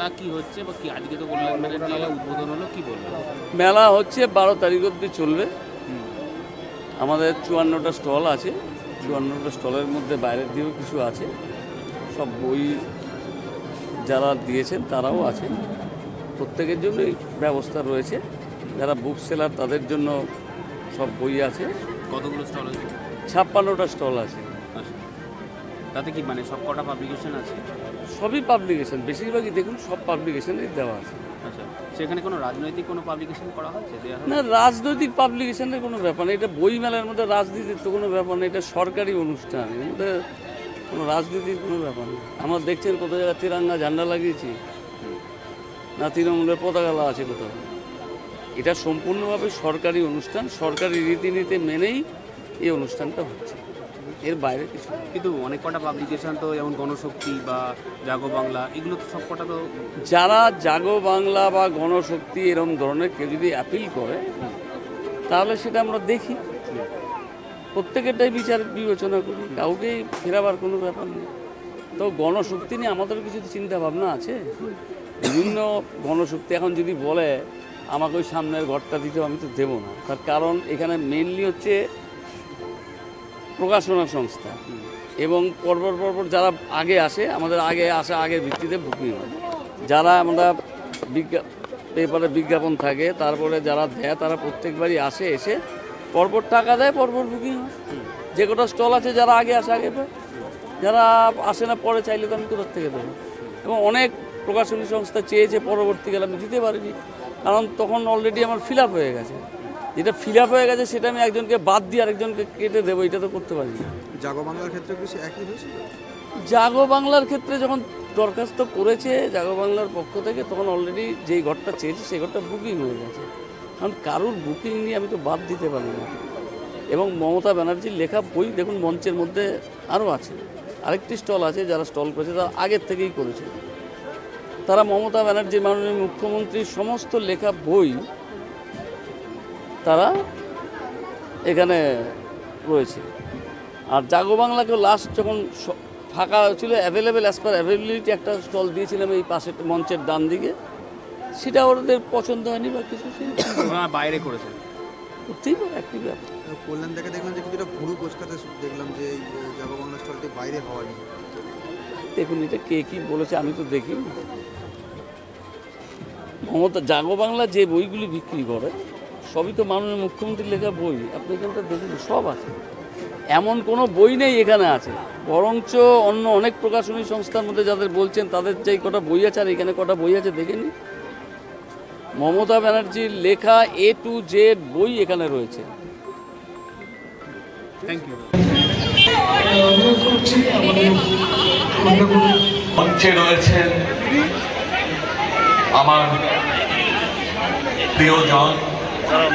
মেলা কি হচ্ছে বা কি? আজকে তো বললেন ব্যানার্জি এলা উদ্বোধন হলো কি বললেন মেলা হচ্ছে বারো তারিখ অবধি চলবে। আমাদের চুয়ান্নটা স্টল আছে। চুয়ান্নটা স্টলের মধ্যে বাইরের দিকেও কিছু আছে। সব বই যারা দিয়েছেন তারাও আছেন। প্রত্যেকের জন্যই ব্যবস্থা রয়েছে। যারা বুক সেলার তাদের জন্য সব বই আছে। কতগুলো স্টল আছে? ছাপ্পান্নটা স্টল আছে। তাতে কি মানে সব কটা পাবলিকেশন আছে? সবই পাবলিকেশন বেশিরভাগই দেখুন সব পাবলিকেশনেই দেওয়া আছে। আচ্ছা সেখানে কোনো রাজনৈতিক কোনো পাবলিকেশন করা হচ্ছে দেওয়া না রাজনৈতিক পাবলিকেশনের কোনো ব্যাপার নেই এটা বই মেলার মধ্যে রাজনীতির তো কোনো ব্যাপার নেই এটা সরকারি অনুষ্ঠান এর মধ্যে কোনো রাজনীতির কোনো ব্যাপার নেই আমরা দেখছেন কত জায়গায় তিরাঙ্গা ঝান্ডা লাগিয়েছি না তৃণমূলের পতাকালা আছে কোথাও। এটা সম্পূর্ণভাবে সরকারি অনুষ্ঠান সরকারি রীতিনীতি মেনেই এই অনুষ্ঠানটা হচ্ছে। এর বাইরে কিছু কিন্তু অনেক কটা পাবলিকেশন তো যেমন গণশক্তি বা জাগো বাংলা এগুলো তো সব কটা তো যারা জাগো বাংলা বা গণশক্তি এরকম ধরনের কেউ যদি অ্যাপিল করে তাহলে সেটা আমরা দেখি। প্রত্যেকেরটাই বিচার বিবেচনা করি কাউকেই ফেরাবার কোনো ব্যাপার নেই। তো গণশক্তি নিয়ে আমাদের কিছু তো চিন্তা ভাবনা আছে। বিভিন্ন গণশক্তি এখন যদি বলে আমাকে ওই সামনের ঘরটা দিতে আমি তো দেবো না। তার কারণ এখানে মেনলি হচ্ছে প্রকাশনা সংস্থা। এবং পরপর পরপর যারা আগে আসে, আমাদের আগে আসা আগের ভিত্তিতে বুকিং হয়। যারা আমরা বিজ্ঞা পেপারে বিজ্ঞাপন থাকে, তারপরে যারা দেয়, তারা প্রত্যেকবারই আসে, এসে পরপর টাকা দেয়, পরপর বুকিং হয়। যে কটা স্টল আছে, যারা আগে আসে, আগে পায় যারা আসে না, পরে চাইলে তো আমি কোথার থেকে দেবো? এবং অনেক প্রকাশনী সংস্থা চেয়েছে, পরবর্তীকালে আমি দিতে পারিনি। কারণ তখন অলরেডি আমার ফিল হয়ে গেছে। যেটা ফিল আপ হয়ে গেছে সেটা আমি একজনকে বাদ দিয়ে আরেকজনকে কেটে দেবো এটা তো করতে পারি না। জাগো বাংলার ক্ষেত্রে কি সে একই হয়েছিল জাগো বাংলার ক্ষেত্রে যখন দরখাস্ত করেছে জাগো বাংলার পক্ষ থেকে তখন অলরেডি যেই ঘরটা চেয়েছে সেই ঘরটা বুকিং হয়ে গেছে। কারণ কারুর বুকিং নিয়ে আমি তো বাদ দিতে পারি না। এবং মমতা ব্যানার্জির লেখা বই দেখুন মঞ্চের মধ্যে আরও আছে। আরেকটি স্টল আছে যারা স্টল করেছে তারা আগের থেকেই করেছে। তারা মমতা ব্যানার্জির মাননীয় মুখ্যমন্ত্রীর সমস্ত লেখা বই তারা এখানে রয়েছে। আর জাগো বাংলাকেও লাস্ট যখন ফাঁকা ছিল অ্যাভেলেবেল অ্যাজ পার অ্যাভেলেবিলিটি একটা স্টল দিয়েছিলাম এই পাশের মঞ্চের ডান দিকে। সেটা ওদের পছন্দ হয়নি বা কিছু বাইরে করেছেন করতেই পারে একটি ব্যাপার। কল্যাণ থেকে দেখলাম যে কিছুটা ভুরু কোচকাতে দেখলাম যে এই জাগো বাংলা স্টলটি বাইরে হওয়া দেখুন এটা কে কি বলেছে আমি তো দেখি মমতা জাগো বাংলা যে বইগুলি বিক্রি করে সবই তো মাননীয় মুখ্যমন্ত্রীর লেখা বই। আপনি এখানটা দেখুন সব আছে। এমন কোনো বই নেই এখানে আছে। বরঞ্চ অন্য অনেক প্রকাশনী সংস্থার মধ্যে যাদের বলছেন তাদের যেই কটা বই আছে আর এখানে কটা বই আছে দেখে নিন। মমতা ব্যানার্জির লেখা এ টু জেড বই এখানে রয়েছে। থ্যাংক ইউ মঞ্চে রয়েছেন আমার প্রিয়জন কারণ